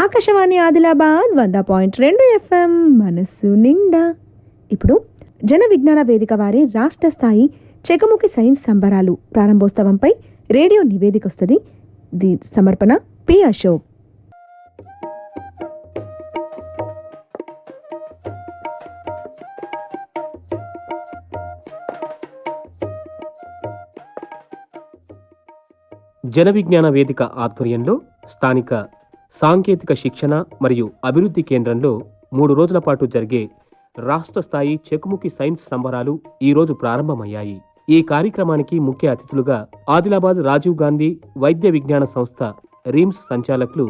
ఆకాశవాణి ఆదిలాబాద్ వంద పాయింట్ రెండు ఎఫ్ఎం మనస్సు నిండా. ఇప్పుడు జన విజ్ఞాన వేదిక వారి రాష్ట్ర స్థాయి చెకముఖి సైన్స్ సంబరాలు. ప్రారంభోత్సవంపై రేడియో నివేదిక వస్తుంది ది సమర్పణ పి అశోక్. జన విజ్ఞాన వేదిక ఆధ్వర్యంలో స్థానిక సాంకేతిక శిక్షణ మరియు అభివృద్ధి కేంద్రంలో మూడు రోజుల పాటు జరిగే రాష్ట్ర స్థాయి చెకుముకి సైన్స్ సంబరాలు ఈరోజు ప్రారంభమయ్యాయి. ఈ కార్యక్రమానికి ముఖ్య అతిథులుగా ఆదిలాబాద్ రాజీవ్ గాంధీ వైద్య విజ్ఞాన సంస్థ రీమ్స్ సంచాలకులు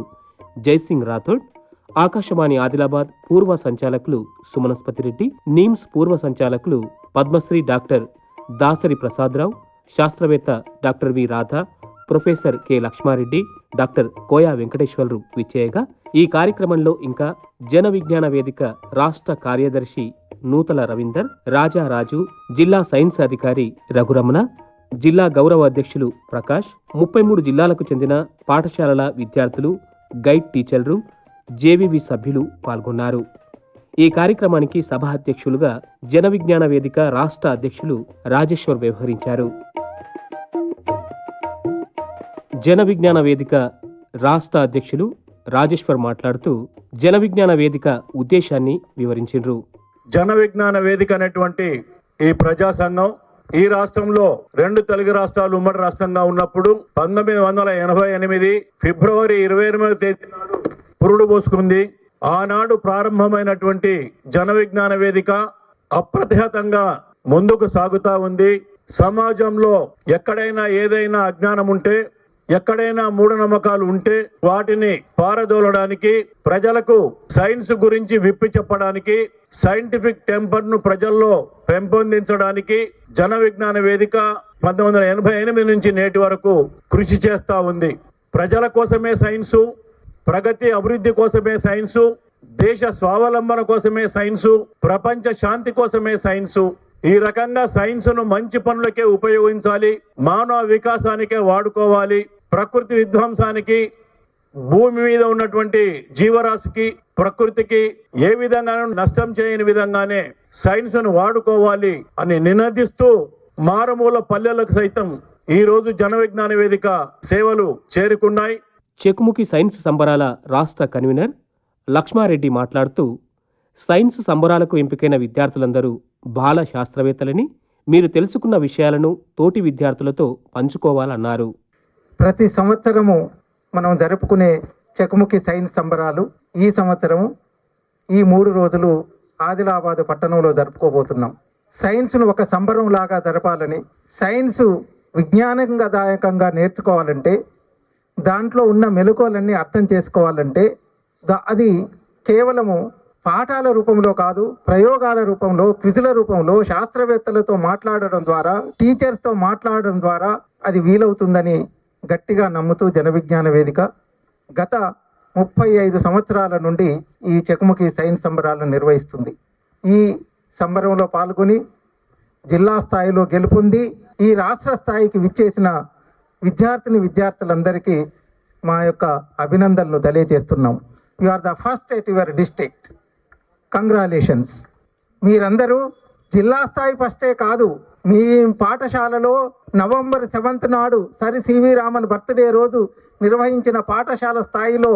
జైసింగ్ రాథోడ్ ఆకాశవాణి ఆదిలాబాద్ పూర్వ సంచాలకులు సుమనస్పతి రెడ్డి నీమ్స్ పూర్వ సంచాలకులు పద్మశ్రీ డాక్టర్ దాసరి ప్రసాదరావు శాస్త్రవేత్త doctor V Radha professor K Lakshmareddy doctor Koya Venkateswararao విచ్చేయగా ఈ కార్యక్రమంలో ఇంకా జన విజ్ఞాన వేదిక రాష్ట్ర కార్యదర్శి నూతల రవీందర్ రాజారాజు జిల్లా సైన్స్ అధికారి రఘురమణ జిల్లా గౌరవ అధ్యక్షులు ప్రకాష్ ముప్పై మూడు జిల్లాలకు చెందిన పాఠశాలల విద్యార్థులు గైడ్ టీచర్లు జేవివి సభ్యులు పాల్గొన్నారు. ఈ కార్యక్రమానికి సభ అధ్యక్షులుగా జన విజ్ఞాన వేదిక రాష్ట్ర అధ్యక్షులు రాజేశ్వర్ వ్యవహరించారు. జన విజ్ఞాన వేదిక రాష్ట్ర అధ్యక్షులు రాజేశ్వర్ మాట్లాడుతూ జన విజ్ఞాన వేదిక ఉద్దేశాన్ని వివరించిండ్రు. జన విజ్ఞాన వేదిక అనేటువంటి ఈ ప్రజా సంఘం ఈ రాష్ట్రంలో రెండు తెలుగు రాష్ట్రాలు ఉమ్మడి రాష్ట్రంగా ఉన్నప్పుడు పంతొమ్మిది వందల ఎనభై ఎనిమిది ఫిబ్రవరి ఇరవై ఎనిమిది తేదీ పురుడు పోసుకుంది. ఆనాడు ప్రారంభమైనటువంటి జన విజ్ఞాన వేదిక అప్రతిహతంగా ముందుకు సాగుతా ఉంది. సమాజంలో ఎక్కడైనా ఏదైనా అజ్ఞానం ఉంటే ఎక్కడైనా మూఢనమ్మకాలు ఉంటే వాటిని పారదోలడానికి ప్రజలకు సైన్స్ గురించి విప్పి చెప్పడానికి సైంటిఫిక్ టెంపర్ను ప్రజల్లో పెంపొందించడానికి జన విజ్ఞాన వేదిక పంతొమ్మిది వందల ఎనభై ఎనిమిది నుంచి నేటి వరకు కృషి చేస్తా ఉంది. ప్రజల కోసమే సైన్సు ప్రగతి అభివృద్ధి కోసమే సైన్సు దేశ స్వావలంబన కోసమే సైన్సు ప్రపంచ శాంతి కోసమే సైన్సు. ఈ రకంగా సైన్స్ను మంచి పనులకే ఉపయోగించాలి మానవ వికాసానికే వాడుకోవాలి ప్రకృతి విధ్వంసానికి భూమి మీద ఉన్నటువంటి జీవరాశికి ప్రకృతికి ఏ విధంగానూ నష్టం చేయని విధంగానే సైన్స్ను వాడుకోవాలి అని నినదిస్తూ మారుమూల పల్లెలకు సైతం ఈ రోజు జన విజ్ఞాన వేదిక సేవలు చేరుకున్నాయి. చెకుముఖి సైన్స్ సంబరాల రాష్ట్ర కన్వీనర్ లక్ష్మారెడ్డి మాట్లాడుతూ సైన్స్ సంబరాలకు ఎంపికైన విద్యార్థులందరూ బాల శాస్త్రవేత్తలని మీరు తెలుసుకున్న విషయాలను తోటి విద్యార్థులతో పంచుకోవాలన్నారు. ప్రతి సంవత్సరము మనం జరుపుకునే చెకుముఖి సైన్స్ సంబరాలు ఈ సంవత్సరము ఈ మూడు రోజులు ఆదిలాబాద్ పట్టణంలో జరుపుకోబోతున్నాం. సైన్స్ను ఒక సంబరం లాగా జరపాలని సైన్స్ విజ్ఞానదాయకంగా నేర్చుకోవాలంటే దాంట్లో ఉన్న మెలకువలన్నీ అర్థం చేసుకోవాలంటే అది కేవలము పాఠాల రూపంలో కాదు ప్రయోగాల రూపంలో క్విజుల రూపంలో శాస్త్రవేత్తలతో మాట్లాడడం ద్వారా టీచర్స్తో మాట్లాడడం ద్వారా అది వీలవుతుందని గట్టిగా నమ్ముతూ జనవిజ్ఞాన వేదిక గత ముప్పై ఐదు సంవత్సరాల నుండి ఈ చెకుముకి సైన్స్ సంబరాలను నిర్వహిస్తుంది. ఈ సంబరంలో పాల్గొని జిల్లా స్థాయిలో గెలుపొంది ఈ రాష్ట్ర స్థాయికి విచ్చేసిన విద్యార్థిని విద్యార్థులందరికీ మా యొక్క అభినందనలు తెలియజేస్తున్నాం. You are the first at your district. Congratulations మీరందరూ జిల్లా స్థాయి ఫస్టే కాదు మీ పాఠశాలలో నవంబర్ సెవెంత్ నాడు సరి సివి రామన్ బర్త్డే రోజు నిర్వహించిన పాఠశాల స్థాయిలో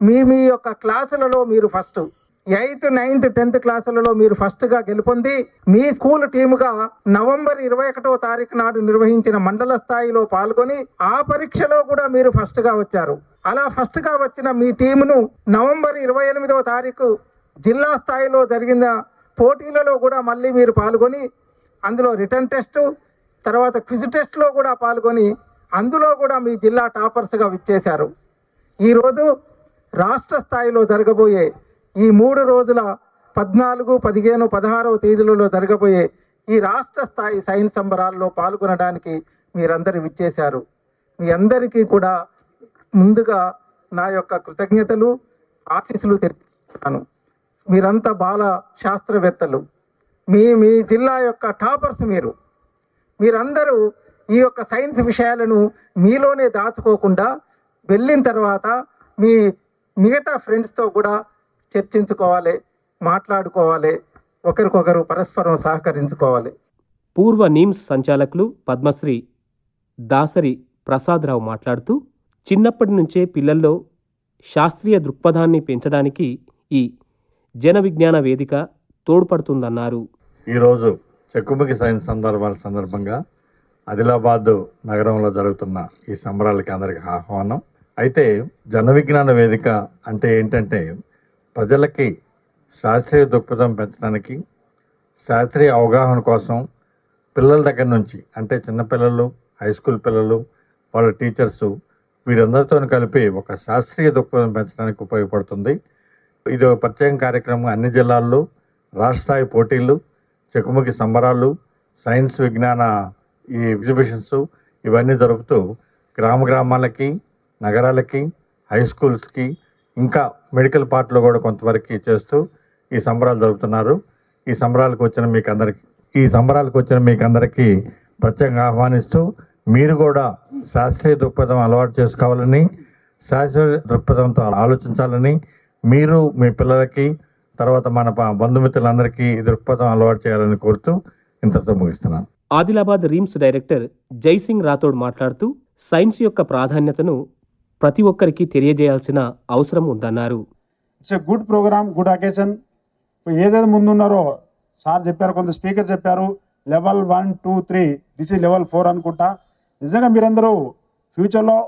మీ మీ యొక్క క్లాసులలో మీరు ఫస్ట్. ఎయిత్ నైన్త్ టెన్త్ క్లాసులలో మీరు ఫస్ట్గా గెలుపొంది మీ స్కూల్ టీముగా నవంబర్ ఇరవై ఒకటో తారీఖు నాడు నిర్వహించిన మండల స్థాయిలో పాల్గొని ఆ పరీక్షలో కూడా మీరు ఫస్ట్గా వచ్చారు. అలా ఫస్ట్గా వచ్చిన మీ టీమును నవంబర్ ఇరవై ఎనిమిదవ తారీఖు జిల్లా స్థాయిలో జరిగిన పోటీలలో కూడా మళ్ళీ మీరు పాల్గొని అందులో రిటర్న్ టెస్టు తర్వాత క్విజ్ టెస్ట్లో కూడా పాల్గొని అందులో కూడా మీ జిల్లా టాపర్స్గా విచ్చేశారు. ఈరోజు రాష్ట్ర స్థాయిలో జరగబోయే ఈ మూడు రోజుల పద్నాలుగు పదిహేను పదహారవ తేదీలలో జరగబోయే ఈ రాష్ట్ర స్థాయి సైన్స్ సంబరాల్లో పాల్గొనడానికి మీరందరూ విచ్చేశారు. మీ అందరికీ కూడా ముందుగా నా యొక్క కృతజ్ఞతలు ఆశీస్సులు తెలుపుతున్నాను మీరంతా బాల శాస్త్రవేత్తలు. మీ మీ జిల్లా యొక్క టాపర్స్ మీరు. మీరందరూ ఈ యొక్క సైన్స్ విషయాలను మీలోనే దాచుకోకుండా వెళ్ళిన తర్వాత మీ మిగతా ఫ్రెండ్స్తో కూడా చర్చించుకోవాలి మాట్లాడుకోవాలి ఒకరికొకరు పరస్పరం సహకరించుకోవాలి. పూర్వ నీమ్స్ సంచాలకులు పద్మశ్రీ దాసరి ప్రసాదరావు మాట్లాడుతూ చిన్నప్పటి నుంచే పిల్లల్లో శాస్త్రీయ దృక్పథాన్ని పెంచడానికి ఈ జన విజ్ఞాన వేదిక తోడ్పడుతుందన్నారు. ఈరోజు చెక్కుముఖి సైన్స్ సందర్భాల సందర్భంగా ఆదిలాబాద్ నగరంలో జరుగుతున్న ఈ సంబరాలకి అందరికి ఆహ్వానం. అయితే జన విజ్ఞాన వేదిక అంటే ఏంటంటే ప్రజలకి శాస్త్రీయ దృక్పథం పెంచడానికి శాస్త్రీయ అవగాహన కోసం పిల్లల దగ్గర నుంచి అంటే చిన్నపిల్లలు హై స్కూల్ పిల్లలు వాళ్ళ టీచర్స్ వీరందరితో కలిపి ఒక శాస్త్రీయ దృక్పథం పెంచడానికి ఉపయోగపడుతుంది. ఇది ఒక ప్రత్యేక కార్యక్రమం. అన్ని జిల్లాల్లో రాష్ట్ర స్థాయి పోటీలు చెక్కుముఖి సంబరాలు సైన్స్ విజ్ఞాన ఈ ఎగ్జిబిషన్స్ ఇవన్నీ జరుపుతూ గ్రామ గ్రామాలకి నగరాలకి హై స్కూల్స్కి ఇంకా మెడికల్ పార్ట్లో కూడా కొంతవరకు చేస్తూ ఈ సంబరాలు జరుపుతున్నారు. ఈ సంబరాలకు వచ్చిన మీకు అందరికి ఈ సంబరాలకు వచ్చిన మీకు అందరికీ ప్రత్యేకంగా ఆహ్వానిస్తూ మీరు కూడా శాస్త్రీయ దృక్పథం అలవాటు చేసుకోవాలని శాస్త్రీయ దృక్పథంతో ఆలోచించాలని మీరు మీ పిల్లలకి తర్వాత మన బంధుమిత్రులందరికీ ఈ దృక్పథం అలవాటు చేయాలని కోరుతూ ఇంతతో ముగిస్తున్నాను. ఆదిలాబాద్ రీమ్స్ డైరెక్టర్ జైసింగ్ రాథోడ్ మాట్లాడుతూ సైన్స్ యొక్క ప్రాధాన్యతను ప్రతి ఒక్కరికి తెలియజేయాల్సిన అవసరం ఉందన్నారు. It's a good programme good occasion ఏదైతే ముందున్నారో సార్ చెప్పారు కొంత స్పీకర్ చెప్పారు level one two three this ఈ లెవెల్ ఫోర్ అనుకుంటా. నిజంగా మీరందరూ ఫ్యూచర్లో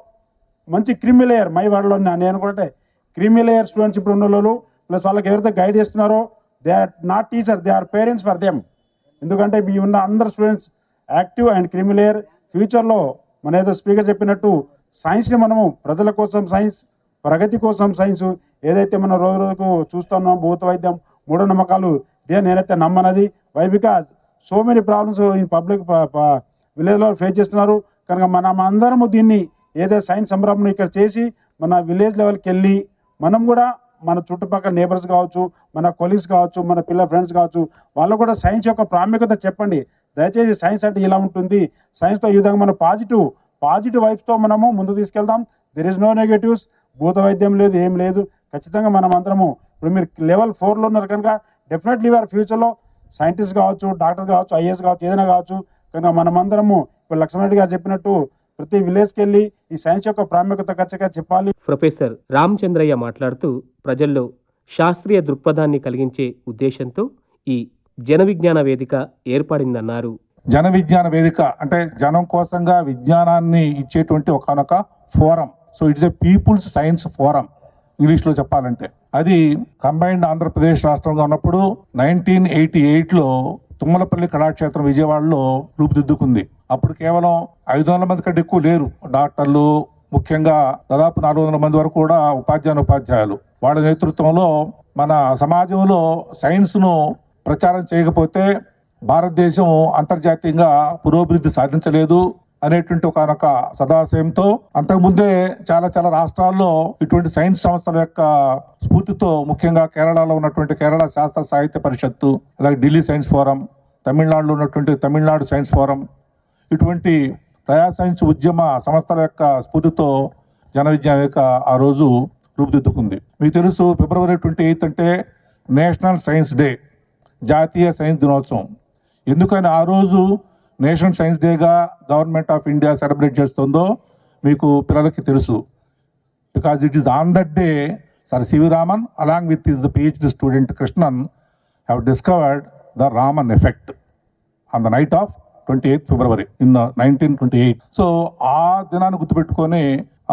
మంచి క్రిమి లేయర్ మై వాడలో నేను అనుకుంటే క్రీమీ లేయర్ స్టూడెంట్స్ ఇప్పుడు ఉన్న వాళ్ళు ప్లస్ వాళ్ళకి ఎవరైతే గైడ్ చేస్తున్నారో they are not teacher they are parents for them ఎందుకంటే మీ ఉన్న అందరు students active and creamy layer ఫ్యూచర్లో మన ఏదో స్పీకర్ చెప్పినట్టు సైన్స్ని మనము ప్రజల కోసం సైన్స్ ప్రగతి కోసం సైన్స్ ఏదైతే మనం రోజు రోజుకు చూస్తున్నాం భూత వైద్యం మూఢనమ్మకాలు ఇదే నేనైతే నమ్మనది. Why because so many problems ఈ పబ్లిక్ విలేజ్లో ఫేస్ చేస్తున్నారు. కనుక మనం అందరము దీన్ని ఏదైతే సైన్స్ సంబరం ఇక్కడ చేసి మన విలేజ్ లెవెల్కి వెళ్ళి మనం కూడా మన చుట్టుపక్కల నేబర్స్ కావచ్చు మన కొలీగ్స్ కావచ్చు మన పిల్ల ఫ్రెండ్స్ కావచ్చు వాళ్ళు కూడా సైన్స్ యొక్క ప్రాముఖ్యత చెప్పండి. దయచేసి సైన్స్ అంటే ఇలా ఉంటుంది. సైన్స్తో ఈ విధంగా మన పాజిటివ్ పాజిటివ్ వైబ్స్తో మనము ముందు తీసుకెళ్దాం. దెర్ ఇస్ నో నెగటివ్స్ భూత వైద్యం లేదు ఏం లేదు. ఖచ్చితంగా మనం అందరము ఇప్పుడు మీరు లెవెల్ ఫోర్లో ఉన్నారు కనుక డెఫినెట్లీ వారి ఫ్యూచర్లో సైంటిస్ట్ కావచ్చు డాక్టర్ కావచ్చు ఐఏఎస్ కావచ్చు ఏదైనా కావచ్చు. కనుక మనమందరము ఇప్పుడు లక్ష్మణరెడ్డి గారు చెప్పినట్టు ప్రతి విలేజ్కి వెళ్ళి ఈ సైన్స్ యొక్క ప్రాముఖ్యత ఖచ్చితంగా చెప్పాలి. ప్రొఫెసర్ రామచంద్రయ్య మాట్లాడుతూ ప్రజల్లో శాస్త్రీయ దృక్పథాన్ని కలిగించే ఉద్దేశంతో ఈ జన విజ్ఞాన వేదిక ఏర్పడిందన్నారు. జన విజ్ఞాన వేదిక అంటే జనం కోసంగా విజ్ఞానాన్ని ఇచ్చేటువంటి ఒకనొక forum. So it's a people's science forum ఇంగ్లీష్లో చెప్పాలంటే. అది కంబైన్డ్ ఆంధ్రప్రదేశ్ రాష్ట్రంగా ఉన్నప్పుడు నైన్టీన్ ఎయిటీ ఎయిట్లో తుమ్మలపల్లి కళాక్షేత్రం విజయవాడలో రూపుదిద్దుకుంది. అప్పుడు కేవలం ఐదు వందల మంది కంటే ఎక్కువ లేరు. డాక్టర్లు ముఖ్యంగా దాదాపు నాలుగు వందల మంది వరకు కూడా ఉపాధ్యాయులు ఉపాధ్యాయులు వాళ్ళ నేతృత్వంలో మన సమాజంలో సైన్స్ను ప్రచారం చేయకపోతే భారతదేశం అంతర్జాతీయంగా పురోభివృద్ధి సాధించలేదు అనేటువంటి ఒకనొక సదాశయంతో అంతకుముందే చాలా చాలా రాష్ట్రాల్లో ఇటువంటి సైన్స్ సంస్థల యొక్క స్ఫూర్తితో ముఖ్యంగా కేరళలో ఉన్నటువంటి కేరళ శాస్త్ర సాహిత్య పరిషత్తు అలాగే ఢిల్లీ సైన్స్ ఫోరం తమిళనాడులో ఉన్నటువంటి తమిళనాడు సైన్స్ ఫోరం ఇటువంటి ప్రజా సైన్స్ ఉద్యమ సంస్థల యొక్క స్ఫూర్తితో జన విద్యావేక ఆ రోజు రూపుదిద్దుకుంది. మీకు తెలుసు ఫిబ్రవరి ట్వంటీ ఎయిత్ అంటే నేషనల్ సైన్స్ డే జాతీయ సైన్స్ దినోత్సవం. ఎందుకని ఆ రోజు నేషనల్ సైన్స్ డేగా గవర్నమెంట్ ఆఫ్ ఇండియా సెలబ్రేట్ చేస్తుందో మీకు పిల్లలకి తెలుసు. Because it is on that day sir CV Raman along with his PhD student Krishnan have discovered the Raman effect on the night of twenty eighth February in nineteen twenty eight. So ఆ దినాన్ని గుర్తుపెట్టుకొని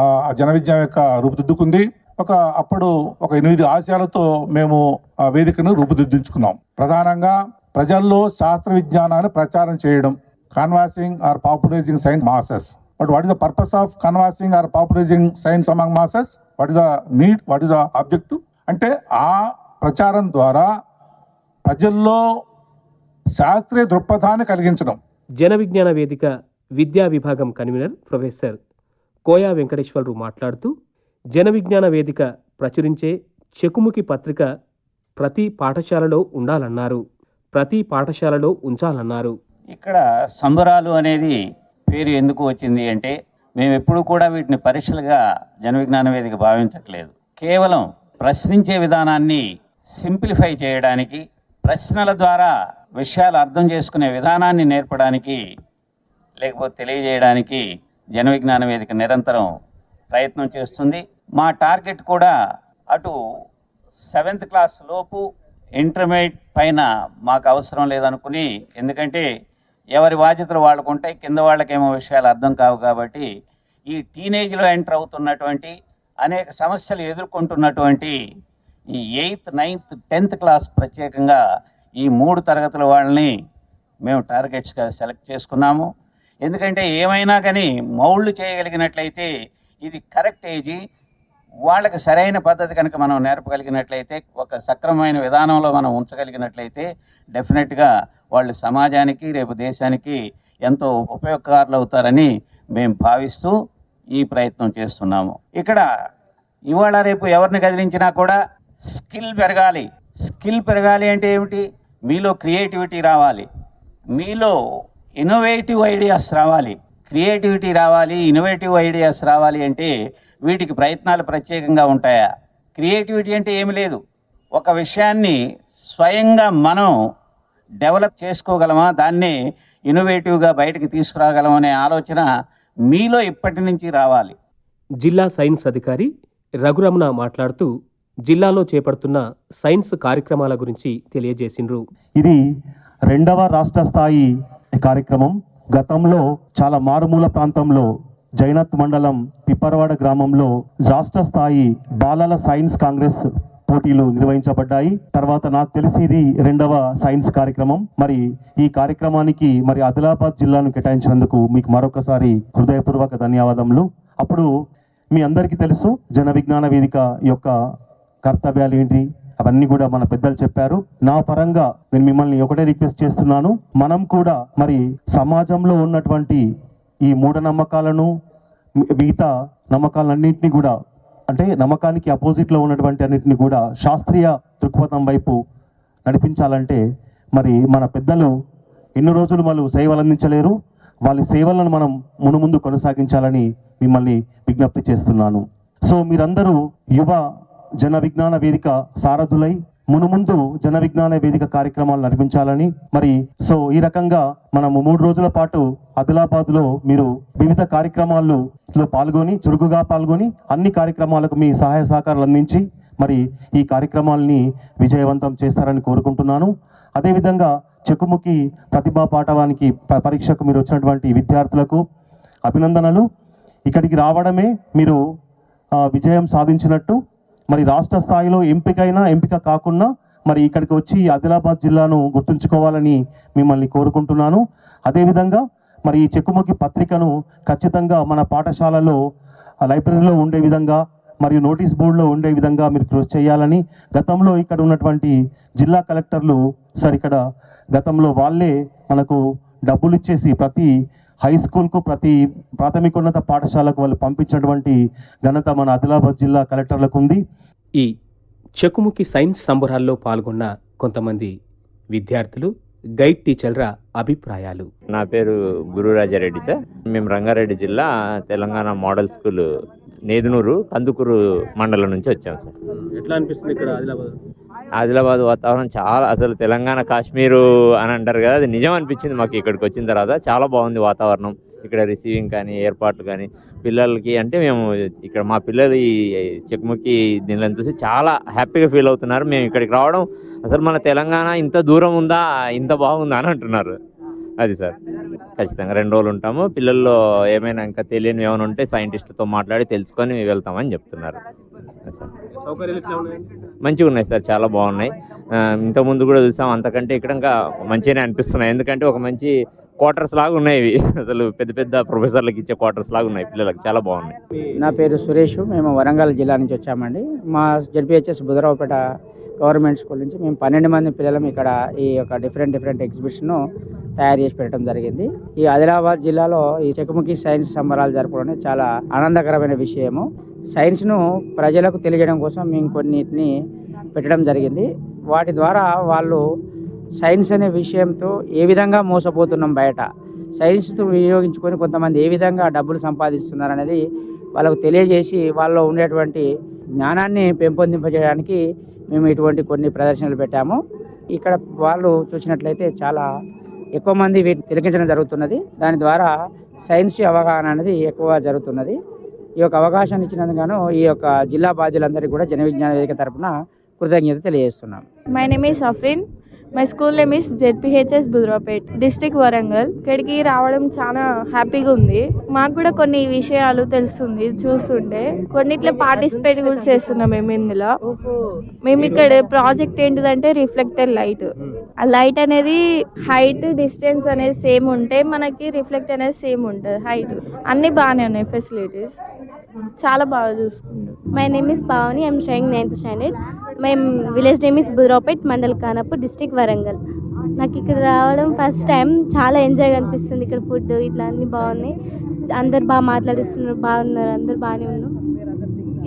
ఆ జన విద్య యొక్క రూపుదిద్దుకుంది. ఒక అప్పుడు ఒక ఎనిమిది ఆశయాలతో మేము ఆ వేదికను రూపుదిద్దించుకున్నాం. ప్రధానంగా ప్రజల్లో శాస్త్ర విజ్ఞానాన్ని ప్రచారం చేయడం. Canvassing or popularising science masses but what is the purpose of canvassing or popularising science among masses what is the need what is the objective అంటే ఆ ప్రచారం ద్వారా ప్రజల్లో శాస్త్రీయ దృక్పథాన్ని కలిగించడం. జన విజ్ఞాన వేదిక విద్యా విభాగం కన్వీనర్ ప్రొఫెసర్ కోయా వెంకటేశ్వరరావు మాట్లాడుతూ జన విజ్ఞాన వేదిక ప్రచురించే చెకుముకి పత్రిక ప్రతి పాఠశాలలో ఉండాలన్నారు. ప్రతి పాఠశాలలో ఉంచాలన్నారు. ఇక్కడ సంబరాలు అనేది పేరు ఎందుకు వచ్చింది అంటే మేము ఎప్పుడు కూడా వీటిని పరీక్షలుగా జన విజ్ఞాన వేదిక భావించట్లేదు. కేవలం ప్రశ్నించే విధానాన్ని సింప్లిఫై చేయడానికి ప్రశ్నల ద్వారా విషయాలు అర్థం చేసుకునే విధానాన్ని నేర్పడానికి లేకపోతే తెలియజేయడానికి జన విజ్ఞాన వేదిక నిరంతరం ప్రయత్నం చేస్తుంది. మా టార్గెట్ కూడా అటు సెవెంత్ క్లాస్ లోపు ఇంటర్మీడియట్ పైన మాకు అవసరం లేదనుకుని ఎందుకంటే ఎవరి బాధ్యతలు వాళ్ళకు ఉంటాయి కింద వాళ్ళకేమో విషయాలు అర్థం కావు కాబట్టి ఈ టీనేజ్లో ఎంటర్ అవుతున్నటువంటి అనేక సమస్యలు ఎదుర్కొంటున్నటువంటి ఈ ఎయిత్ నైన్త్ టెన్త్ క్లాస్ ప్రత్యేకంగా ఈ మూడు తరగతుల వాళ్ళని మేము టార్గెట్స్గా సెలెక్ట్ చేసుకున్నాము. ఎందుకంటే ఏమైనా కానీ మౌళ్ళు చేయగలిగినట్లయితే ఇది కరెక్ట్ ఏజీ. వాళ్ళకి సరైన పద్ధతి కనుక మనం నేర్పగలిగినట్లయితే ఒక సక్రమమైన విధానంలో మనం ఉంచగలిగినట్లయితే డెఫినెట్గా వాళ్ళు సమాజానికి రేపు దేశానికి ఎంతో ఉపయోగకారులు అవుతారని మేము భావిస్తూ ఈ ప్రయత్నం చేస్తున్నాము. ఇక్కడ ఇవాళ రేపు ఎవరిని కదిలించినా కూడా స్కిల్ పెరగాలి. స్కిల్ పెరగాలి అంటే ఏమిటి? మీలో క్రియేటివిటీ రావాలి. మీలో ఇన్నోవేటివ్ ఐడియాస్ రావాలి. క్రియేటివిటీ రావాలి ఇన్నోవేటివ్ ఐడియాస్ రావాలి అంటే వీటికి ప్రయత్నాలు ప్రత్యేకంగా ఉంటాయా? క్రియేటివిటీ అంటే ఏమి లేదు. ఒక విషయాన్ని స్వయంగా మనం డెవలప్ చేసుకోగలమా? దాన్ని ఇన్నోవేటివ్గా బయటకు తీసుకురాగలమనే ఆలోచన మీలో ఇప్పటి నుంచి రావాలి. జిల్లా సైన్స్ అధికారి రఘురమణ మాట్లాడుతూ జిల్లాలో చేపడుతున్న సైన్స్ కార్యక్రమాల గురించి తెలియజేసిండ్రు. ఇది రెండవ రాష్ట్ర స్థాయి కార్యక్రమం. గతంలో చాలా మారుమూల ప్రాంతంలో జైనత్ మండలం పిప్పరవాడ గ్రామంలో రాష్ట్ర స్థాయి బాలల సైన్స్ కాంగ్రెస్ పోటీలు నిర్వహించబడ్డాయి. తర్వాత నాకు తెలిసి ఇది రెండవ సైన్స్ కార్యక్రమం. మరి ఈ కార్యక్రమానికి మరి ఆదిలాబాద్ జిల్లాను కేటాయించినందుకు మీకు మరొకసారి హృదయపూర్వక ధన్యవాదములు. అప్పుడు మీ అందరికీ తెలుసు జన విజ్ఞాన వేదిక యొక్క కర్తవ్యాలు ఏంటి? అవన్నీ కూడా మన పెద్దలు చెప్పారు. నా పరంగా నేను మిమ్మల్ని ఒకటే రిక్వెస్ట్ చేస్తున్నాను. మనం కూడా మరి సమాజంలో ఉన్నటువంటి ఈ మూఢనమ్మకాలను మిగతా నమ్మకాలన్నింటినీ కూడా అంటే నమ్మకానికి అపోజిట్లో ఉన్నటువంటి అన్నింటినీ కూడా శాస్త్రీయ దృక్పథం వైపు నడిపించాలంటే మరి మన పెద్దలు ఎన్ని రోజులు వాళ్ళు సేవలు అందించలేరు. వాళ్ళ సేవలను మనం మునుముందు కొనసాగించాలని మిమ్మల్ని విజ్ఞప్తి చేస్తున్నాను. సో మీరందరూ యువ జన విజ్ఞాన వేదిక సారథులై మునుముందు జన విజ్ఞాన వేదిక కార్యక్రమాలు నడిపించాలని మరి సో ఈ రకంగా మనము మూడు రోజుల పాటు ఆదిలాబాద్లో మీరు వివిధ కార్యక్రమాల్లో పాల్గొని చురుకుగా పాల్గొని అన్ని కార్యక్రమాలకు మీ సహాయ సహకారాలు అందించి మరి ఈ కార్యక్రమాల్ని విజయవంతం చేస్తారని కోరుకుంటున్నాను. అదేవిధంగా చెక్కుముకి ప్రతిభా పాఠవానికి పరీక్షకు మీరు వచ్చినటువంటి విద్యార్థులకు అభినందనలు. ఇక్కడికి రావడమే మీరు విజయం సాధించినట్టు మరి రాష్ట్ర స్థాయిలో ఎంపికైనా ఎంపిక కాకుండా మరి ఇక్కడికి వచ్చి ఆదిలాబాద్ జిల్లాను గుర్తుంచుకోవాలని మిమ్మల్ని కోరుకుంటున్నాను. అదేవిధంగా మరి ఈ చెక్కుముఖి పత్రికను ఖచ్చితంగా మన పాఠశాలలో లైబ్రరీలో ఉండే విధంగా మరియు నోటీస్ బోర్డులో ఉండే విధంగా మీరు కృషి చేయాలని గతంలో ఇక్కడ ఉన్నటువంటి జిల్లా కలెక్టర్లు సార్ ఇక్కడ గతంలో వాళ్ళే మనకు డబ్బులు ఇచ్చేసి ప్రతి హై స్కూల్కు ప్రతి ప్రాథమికోన్నత పాఠశాలకు వాళ్ళు పంపించినటువంటి ఘనత మన ఆదిలాబాద్ జిల్లా కలెక్టర్లకు ఉంది. ఈ చెకుముకి సైన్స్ సంబరాల్లో పాల్గొన్న కొంతమంది విద్యార్థులు గైడ్ టీచర్ల అభిప్రాయాలు. నా పేరు గురురాజారెడ్డి సార్. మేము రంగారెడ్డి జిల్లా తెలంగాణ మోడల్ స్కూల్ నేదునూరు కందుకూరు మండలం నుంచి వచ్చాం సార్. ఎట్లా అనిపిస్తుంది ఇక్కడ ఆదిలాబాద్? ఆదిలాబాద్ వాతావరణం చాలా అసలు తెలంగాణ కాశ్మీరు అని అంటారు కదా అది నిజం అనిపించింది మాకు ఇక్కడికి వచ్చిన తర్వాత. చాలా బాగుంది వాతావరణం. ఇక్కడ రిసీవింగ్ కానీ ఏర్పాట్లు కానీ పిల్లలకి అంటే మేము ఇక్కడ మా పిల్లలు ఈ చెక్ముక్కి దీనిలో చూసి చాలా హ్యాపీగా ఫీల్ అవుతున్నారు. మేము ఇక్కడికి రావడం అసలు మన తెలంగాణ ఇంత దూరం ఉందా ఇంత బాగుందా అని అంటున్నారు. అది సార్. ఖచ్చితంగా రెండు రోజులు ఉంటాము. పిల్లల్లో ఏమైనా ఇంకా తెలియని ఏమైనా ఉంటే సైంటిస్ట్తో మాట్లాడి తెలుసుకొని వెళ్తామని చెప్తున్నారు. సార్. మంచిగా ఉన్నాయి సార్ చాలా బాగున్నాయి. ఇంతకుముందు కూడా చూసాం అంతకంటే ఇక్కడ ఇంకా మంచిగానే అనిపిస్తున్నాయి. ఎందుకంటే ఒక మంచి క్వార్టర్స్ లాగా ఉన్నాయి ఇవి. అసలు పెద్ద పెద్ద ప్రొఫెసర్లకు ఇచ్చే క్వార్టర్స్ లాగా ఉన్నాయి పిల్లలకు చాలా బాగున్నాయి. నా పేరు సురేష్ మేము వరంగల్ జిల్లా నుంచి వచ్చామండి. మా జడ్పిహెచ్ఎస్ బుధరావుపేట గవర్నమెంట్ స్కూల్ నుంచి మేము పన్నెండు మంది పిల్లలం ఇక్కడ ఈ యొక్క డిఫరెంట్ డిఫరెంట్ ఎగ్జిబిషన్ను తయారు చేసి పెట్టడం జరిగింది. ఈ ఆదిలాబాద్ జిల్లాలో ఈ చెక్కుముఖి సైన్స్ సంబరాలు జరపడం చాలా ఆనందకరమైన విషయము. సైన్స్ను ప్రజలకు తెలియజేయడం కోసం మేము కొన్నిటిని పెట్టడం జరిగింది. వాటి ద్వారా వాళ్ళు సైన్స్ అనే విషయంతో ఏ విధంగా మోసపోతున్నాం బయట సైన్స్తో వినియోగించుకొని కొంతమంది ఏ విధంగా డబ్బులు సంపాదిస్తున్నారు అనేది వాళ్ళకు తెలియజేసి వాళ్ళలో ఉండేటువంటి జ్ఞానాన్ని పెంపొందింపజేయడానికి మేము ఇటువంటి కొన్ని ప్రదర్శనలు పెట్టాము. ఇక్కడ వాళ్ళు చూసినట్లయితే చాలా ఎక్కువ మంది వీటిని తిలకించడం జరుగుతున్నది. దాని ద్వారా సైన్స్ అవగాహన అనేది ఎక్కువగా జరుగుతున్నది. ఈ యొక్క అవకాశాన్ని ఇచ్చినందుకు ఈ యొక్క జిల్లా బాధ్యులందరికీ కూడా జన విజ్ఞాన వేదిక తరఫున కృతజ్ఞత తెలియజేస్తున్నాం. My name is Afrin my school name is ZPHS Budrapet district Warangal ఇక్కడికి రావడం చాలా హ్యాపీగా ఉంది. మాకు కూడా కొన్ని విషయాలు తెలుస్తుంది చూస్తుంటే. కొన్నిట్లో పార్టిసిపేట్ కూడా చేస్తున్నాం మేము ఇందులో. మేము ఇక్కడ ప్రాజెక్ట్ ఏంటిదంటే రిఫ్లెక్టర్ లైట్ ఆ లైట్ అనేది హైట్ డిస్టెన్స్ అనేది సేమ్ ఉంటే మనకి రిఫ్లెక్ట్ అనేది సేమ్ ఉంటుంది హైట్ అన్నీ బాగానే ఉన్నాయి ఫెసిలిటీస్ చాలా బాగా చూసుకున్నాడు my name is Bhavani I'm studying ninth standard మేము village name is Budrapet mandal Kanapur district Warangal నాకు ఇక్కడ రావడం ఫస్ట్ టైం చాలా ఎంజాయ్ అనిపిస్తుంది ఇక్కడ ఫుడ్ ఇట్లా అన్నీ బాగున్నాయి. అందరు బాగా మాట్లాడిస్తున్నారు బాగున్నారు అందరు బాగానే ఉన్నారు.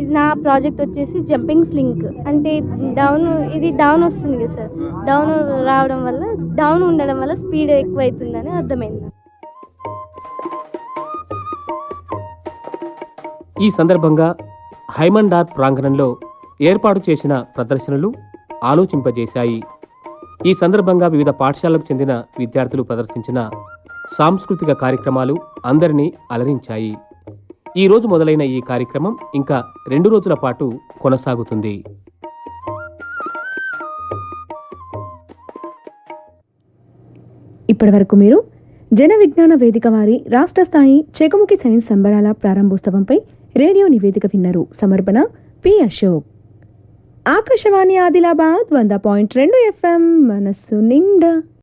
ఇది నా ప్రాజెక్ట్ వచ్చేసి జంపింగ్ స్లింక్ అంటే డౌన్ ఇది డౌన్ వస్తుంది కదా సార్. డౌన్ రావడం వల్ల డౌన్ ఉండడం వల్ల స్పీడ్ ఎక్కువ అవుతుందని అర్థమైంది. ఈ సందర్భంగా హైమండార్ ప్రాంగణంలో ఏర్పాటు చేసిన ప్రదర్శనలు ఆలోచింపజేశాయి. ఈ సందర్భంగా వివిధ పాఠశాలకు చెందిన విద్యార్థులు ప్రదర్శించిన సాంస్కృతిక కార్యక్రమాలు అందరినీ అలరించాయి. ఈ రోజు మొదలైన ఈ కార్యక్రమం ఇంకా రెండు రోజుల పాటు కొనసాగుతుంది. ఇప్పటివరకు మీరు జన విజ్ఞాన వేదిక వారి రాష్ట్ర స్థాయి చెకుముఖి సైన్స్ సంబరాల ప్రారంభోత్సవంపై రేడియో నివేదిక విన్నారు. సమర్పణ పి అశోక్. ఆకాశవాణి ఆదిలాబాద్ వంద పాయింట్ రెండు ఎఫ్ఎం మనస్సు నిండా.